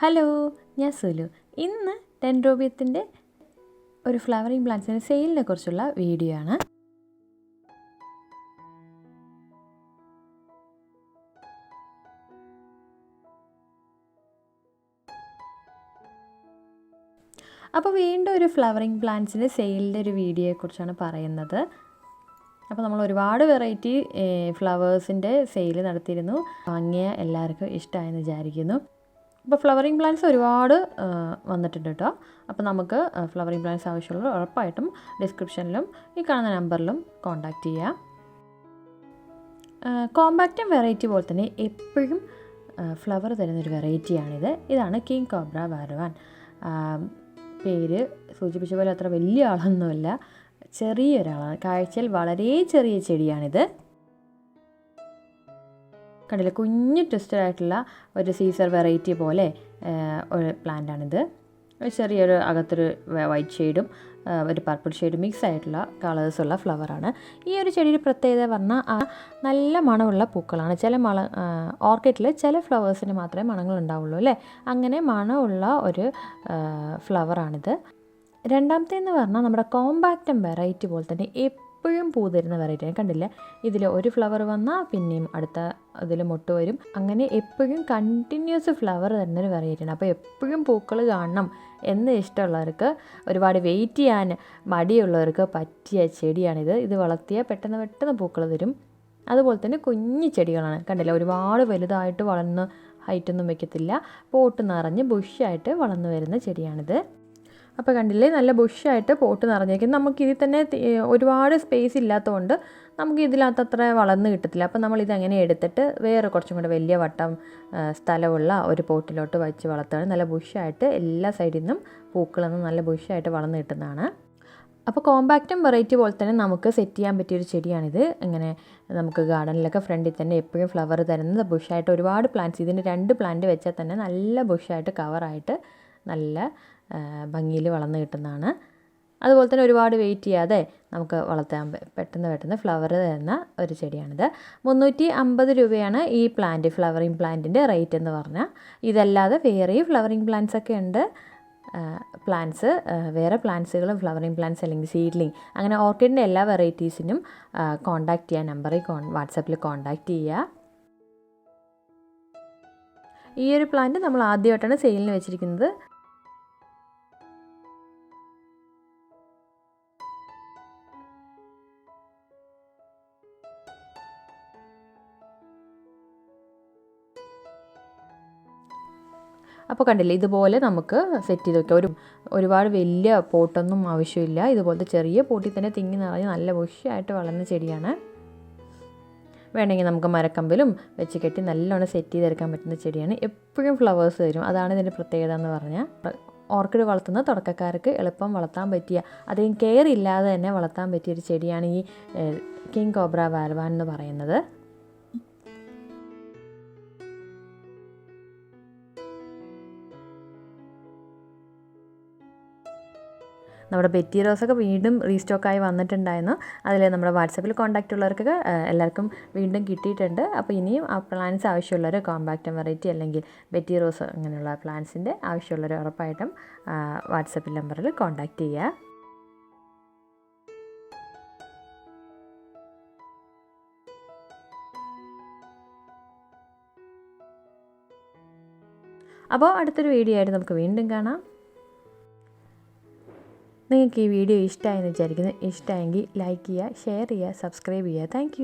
Hello ഞാൻ സുലു. ഇന്ന് ടെൻഡ്രോബിയത്തിന്റെ ഒരു ഫ്ലവറിങ് പ്ലാന്റ്സിന്റെ സെയിലിനെ കുറിച്ചുള്ള വീഡിയോ ആണ്. അപ്പോൾ വീണ്ടും ഒരു ഫ്ലവറിങ് പ്ലാന്റ്സിന്റെ സെയിലിന്റെ ഒരു വീഡിയോയെക്കുറിച്ചാണ് പറയുന്നത്. അപ്പോൾ നമ്മൾ ഒരുപാട് വെറൈറ്റി ഫ്ലവേഴ്സിന്റെ സെയിൽ നടത്തിയിരുന്നു. വാങ്ങിയ എല്ലാവർക്കും ഇഷ്ടമായെന്ന് വിചാരിക്കുന്നു. അപ്പോൾ ഫ്ലവറിങ് പ്ലാന്റ്സ് ഒരുപാട് വന്നിട്ടുണ്ട് കേട്ടോ അപ്പോൾ നമുക്ക് ഫ്ലവറിങ് പ്ലാന്റ്സ് ആവശ്യമുള്ള ഉറപ്പായിട്ടും ഡിസ്ക്രിപ്ഷനിലും ഈ കാണുന്ന നമ്പറിലും കോൺടാക്റ്റ് ചെയ്യാം. കോമ്പാക്റ്റും വെറൈറ്റി പോലെ തന്നെ എപ്പോഴും ഫ്ലവർ തരുന്നൊരു വെറൈറ്റിയാണിത് ഇതാണ് കിങ് കോബ്ര വാരവാൻ. പേര് സൂചിപ്പിച്ച പോലെ അത്ര വലിയ ആളൊന്നുമല്ല. ചെറിയൊരാളാണ്. കാഴ്ചയിൽ വളരെ ചെറിയ ചെടിയാണിത്. കണ്ടില്ല? കുഞ്ഞു ട്വിസ്റ്റഡ് ആയിട്ടുള്ള ഒരു സീസർ വെറൈറ്റി പോലെ ഒരു പ്ലാന്റാണിത് ചെറിയൊരു അകത്തൊരു വൈറ്റ് ഷെയ്ഡും ഒരു പർപ്പിൾ ഷെയ്ഡും മിക്സ് ആയിട്ടുള്ള കളേഴ്സുള്ള ഫ്ലവറാണ് ഈ ഒരു ചെടിയുടെ പ്രത്യേകത പറഞ്ഞാൽ നല്ല മണമുള്ള പൂക്കളാണ്. ചില മണ ഓർക്കിഡിൽ ചില ഫ്ലവേഴ്സിന് മാത്രമേ മണങ്ങൾ ഉണ്ടാവുള്ളൂ അല്ലേ? അങ്ങനെ മണമുള്ള ഒരു ഫ്ലവറാണിത് രണ്ടാമത്തേന്ന് പറഞ്ഞാൽ നമ്മുടെ കോമ്പാക്റ്റം വെറൈറ്റി പോലെ തന്നെ എപ്പോഴും പൂ തരുന്ന വെറൈറ്റി കണ്ടില്ല? ഇതിൽ ഒരു ഫ്ലവർ വന്നാൽ പിന്നെയും അടുത്ത അതിൽ മുട്ട് വരും. അങ്ങനെ എപ്പോഴും കണ്ടിന്യൂസ് ഫ്ലവർ തരുന്നൊരു വെറൈറ്റിയാണ് അപ്പോൾ എപ്പോഴും പൂക്കൾ കാണണം എന്ന് ഇഷ്ടമുള്ളവർക്ക് ഒരുപാട് വെയിറ്റ് ചെയ്യാൻ മടിയുള്ളവർക്ക് പറ്റിയ ചെടിയാണിത്. ഇത് വളർത്തിയാൽ പെട്ടെന്ന് പെട്ടെന്ന് പൂക്കൾ തരും. അതുപോലെ തന്നെ കുഞ്ഞു ചെടികളാണ്. കണ്ടില്ല? ഒരുപാട് വലുതായിട്ട് വളർന്ന് ഹൈറ്റൊന്നും വെക്കത്തില്ല. പോട്ട് നിറഞ്ഞ് ബുഷായിട്ട് വളർന്നു വരുന്ന ചെടിയാണിത്. അപ്പോൾ കണ്ടില്ലേ നല്ല ബുഷായിട്ട് പോട്ട് നിറഞ്ഞിരിക്കും നമുക്കിതിൽ തന്നെ ഒരുപാട് സ്പേസ് ഇല്ലാത്തതുകൊണ്ട് നമുക്ക് ഇതിനകത്ത് അത്ര വളർന്ന് കിട്ടത്തില്ല. അപ്പോൾ നമ്മൾ ഇതങ്ങനെ എടുത്തിട്ട് വേറെ കുറച്ചും കൂടെ വലിയ വട്ടം സ്ഥലമുള്ള ഒരു പോട്ടിലോട്ട് വച്ച് വളർത്തുകയാണ്. നല്ല ബുഷായിട്ട് എല്ലാ സൈഡിൽ നിന്നും പൂക്കളൊന്നും നല്ല ബുഷായിട്ട് വളർന്ന് കിട്ടുന്നതാണ്. അപ്പോൾ കോമ്പാക്റ്റും വെറൈറ്റി പോലെ തന്നെ നമുക്ക് സെറ്റ് ചെയ്യാൻ പറ്റിയൊരു ചെടിയാണിത്. ഇങ്ങനെ നമുക്ക് ഗാർഡനിലൊക്കെ ഫ്രണ്ടിൽ തന്നെ എപ്പോഴും ഫ്ലവർ തരുന്നത് ബുഷായിട്ട് ഒരുപാട് പ്ലാന്റ്സ് ഇതിന്റെ രണ്ട് പ്ലാന്റ് വെച്ചാൽ തന്നെ നല്ല ബുഷായിട്ട് കവറായിട്ട് നല്ല ഭംഗിയിൽ വളർന്ന് കിട്ടുന്നതാണ്. അതുപോലെ തന്നെ ഒരുപാട് വെയിറ്റ് ചെയ്യാതെ നമുക്ക് വളർത്താൻ പെട്ടെന്ന് പെട്ടെന്ന് ഫ്ലവർ തരുന്ന ഒരു ചെടിയാണിത്. മുന്നൂറ്റി അമ്പത് രൂപയാണ് ഈ പ്ലാന്റ് ഫ്ലവറിങ് പ്ലാന്റിന്റെ റേറ്റ് എന്ന് പറഞ്ഞാൽ ഇതല്ലാതെ വേറെയും ഫ്ലവറിങ് പ്ലാന്റ്സ് ഒക്കെ ഉണ്ട്. പ്ലാന്റ്സ് വേറെ പ്ലാന്റ്സുകളും ഫ്ലവറിങ് പ്ലാന്റ്സ് അല്ലെങ്കിൽ സീഡ്ലിങ് അങ്ങനെ ഓർക്കിഡിന്റെ എല്ലാ വെറൈറ്റീസിനും കോൺടാക്റ്റ് ചെയ്യുക നമ്പറിൽ കോൺ വാട്സപ്പിൽ കോൺടാക്റ്റ് ചെയ്യുക ഈ ഒരു പ്ലാന്റ് നമ്മൾ ആദ്യമായിട്ടാണ് സെയിലിന് വെച്ചിരിക്കുന്നത്. അപ്പോൾ കണ്ടില്ലേ ഇതുപോലെ നമുക്ക് സെറ്റ് ചെയ്ത് വെക്കാം. ഒരു ഒരുപാട് വലിയ പോട്ടൊന്നും ആവശ്യമില്ല. ഇതുപോലത്തെ ചെറിയ പോട്ടിൽ തന്നെ തിങ്ങി നിറഞ്ഞ് നല്ല വൃഷിയായിട്ട് വളർന്ന ചെടിയാണ്. വേണമെങ്കിൽ നമുക്ക് മരക്കമ്പിലും വെച്ച് കെട്ടി നല്ലോണം സെറ്റ് ചെയ്തെടുക്കാൻ പറ്റുന്ന ചെടിയാണ്. എപ്പോഴും ഫ്ലവേഴ്സ് വരും. അതാണ് ഇതിന്റെ പ്രത്യേകത എന്ന് പറഞ്ഞാൽ ഓർക്കിഡ് വളർത്തുന്ന തുടക്കക്കാർക്ക് എളുപ്പം വളർത്താൻ പറ്റിയ അധികം കെയർ ഇല്ലാതെ തന്നെ വളർത്താൻ പറ്റിയ ഒരു ചെടിയാണ് ഈ കിങ് കോബ്ര വാൽവാൻ എന്ന് പറയുന്നത്. നമ്മുടെ ബെറ്റി റോസൊക്കെ വീണ്ടും റീസ്റ്റോക്കായി വന്നിട്ടുണ്ടായിരുന്നു. അതിൽ നമ്മുടെ വാട്സപ്പിൽ കോൺടാക്റ്റ് ഉള്ളവർക്കൊക്കെ എല്ലാവർക്കും വീണ്ടും കിട്ടിയിട്ടുണ്ട്. അപ്പോൾ ഇനിയും ആ പ്ലാൻസ് ആവശ്യമുള്ളവർ കോമ്പാക്റ്റ് വെറൈറ്റി അല്ലെങ്കിൽ ബെറ്റി റോസ് അങ്ങനെയുള്ള പ്ലാൻസിന്റെ ആവശ്യമുള്ളവർ ഉറപ്പായിട്ടും വാട്സപ്പിൽ നമ്പറിൽ കോൺടാക്റ്റ് ചെയ്യുക. അപ്പോൾ അടുത്തൊരു വീഡിയോ ആയിട്ട് നമുക്ക് വീണ്ടും കാണാം. നിങ്ങൾക്ക് ഈ വീഡിയോ ഇഷ്ടമായെന്ന് വിചാരിക്കുന്നു. ഇഷ്ടമായെങ്കിൽ ലൈക്ക് ചെയ്യുക ഷെയർ ചെയ്യുക സബ്സ്ക്രൈബ് ചെയ്യുക. താങ്ക്